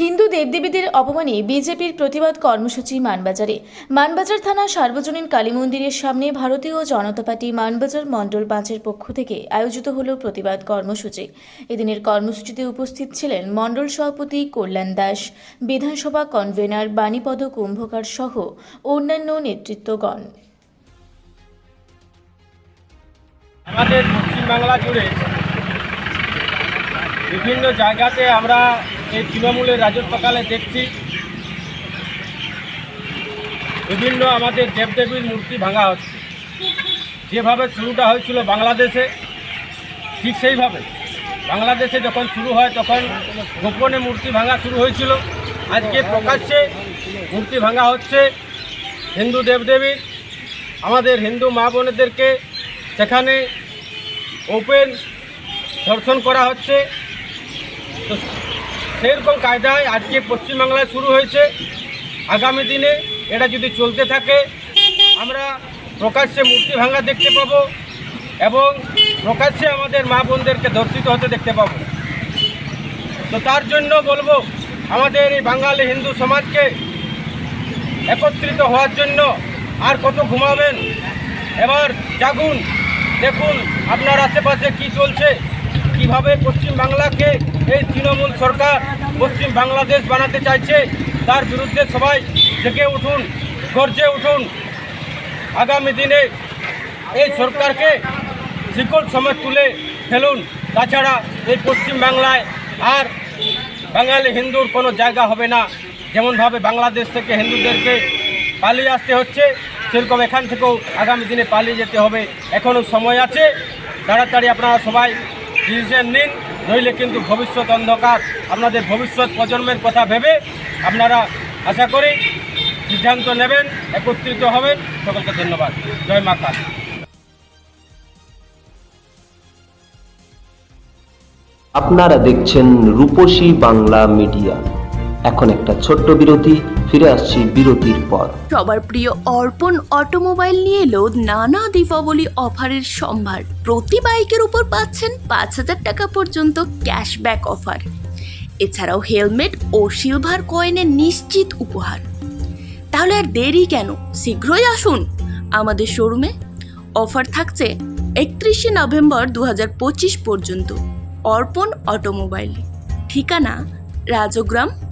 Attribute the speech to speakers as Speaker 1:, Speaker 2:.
Speaker 1: হিন্দু দেবদেবীদের অপমানে বিজেপির প্রতিবাদ কর্মসূচি মানবাজারে। মানবাজার থানা সার্বজনীন কালী মন্দিরের সামনে ভারতীয় জনতা পার্টি মানবাজার মণ্ডল পাঁচের পক্ষ থেকে আয়োজিত হল প্রতিবাদ কর্মসূচি। এদিনের কর্মসূচিতে উপস্থিত ছিলেন মণ্ডল সভাপতি কল্যাণ দাস, বিধানসভা কনভেনার বাণীপদ কুম্ভকার সহ অন্যান্য নেতৃত্বগণ।
Speaker 2: আমাদের জুড়ে বিভিন্ন জায়গাতে আমরা এই তৃণমূলের রাজত্বকালে দেখছি বিভিন্ন আমাদের দেবদেবীর মূর্তি ভাঙা হচ্ছে। যেভাবে শুরুটা হয়েছিল বাংলাদেশে, ঠিক সেইভাবে। বাংলাদেশে যখন শুরু হয়, তখন গোপনে মূর্তি ভাঙা শুরু হয়েছিল। আজকে প্রকাশ্যে মূর্তি ভাঙা হচ্ছে হিন্দু দেবদেবীর। আমাদের হিন্দু মা বোনেদেরকে সেখানে ওপেন ধর্ষণ করা হচ্ছে। তো সেরকম কায়দায় আজকে পশ্চিমবাংলায় শুরু হয়েছে। আগামী দিনে এটা যদি চলতে থাকে, আমরা প্রকাশ্যে মূর্তি ভাঙা দেখতে পাবো এবং প্রকাশ্যে আমাদের মা বোনদেরকে ধর্ষিত হতে দেখতে পাবো। তো তার জন্য বলব, আমাদের এই বাঙালি হিন্দু সমাজকে একত্রিত হওয়ার জন্য আর কত ঘুমাবেন? এবার জাগুন, দেখুন আপনার আশেপাশে কি চলছে। কীভাবে পশ্চিম বাংলাকে এই তৃণমূল সরকার পশ্চিম বাংলাদেশ বানাতে চাইছে, তার বিরুদ্ধে সবাই জেগে উঠুন, গর্জে উঠুন। আগামী দিনে এই সরকারকে শিকড় সময় তুলে ফেলুন। তাছাড়া এই পশ্চিম বাংলায় আর বাঙালি হিন্দুর কোনো জায়গা হবে না। যেমনভাবে বাংলাদেশ থেকে হিন্দুদেরকে পালিয়ে আসতে হচ্ছে, সেরকম এখান থেকেও আগামী দিনে পালিয়ে যেতে হবে। এখনও সময় আছে। তাড়াতাড়ি আপনারা সবাই ডিসিশন নিন, নইলে কিন্তু ভবিষ্যৎ অন্ধকার। আপনাদের ভবিষ্যৎ প্রজন্মের কথা ভেবে আপনারা আশা করি সিদ্ধান্ত নেবেন, একত্রিত হবেন। সকলকে ধন্যবাদ। জয় মা কালী।
Speaker 3: আপনারা দেখছেন রূপসী বাংলা মিডিয়া। এখন একটা ছোট্ট বিরতি, ফিরে আসছি বিরতির পর।
Speaker 4: সবার প্রিয় অর্পণ অটোমোবাইল নিয়ে এলো নানা দীপাবলি অফারের সম্ভার। প্রতি বাইকের উপর পাচ্ছেন পাঁচ হাজার টাকা পর্যন্ত ক্যাশব্যাক অফার। এছাড়াও হেলমেট ও সিলভার কয়েনের নিশ্চিত উপহার। তাহলে আর দেরি কেন? শীঘ্রই আসুন আমাদের শোরুমে। অফার থাকছে একত্রিশে নভেম্বর দু হাজার পঁচিশ পর্যন্ত। অর্পণ অটোমোবাইল। ঠিকানা রাজগ্রাম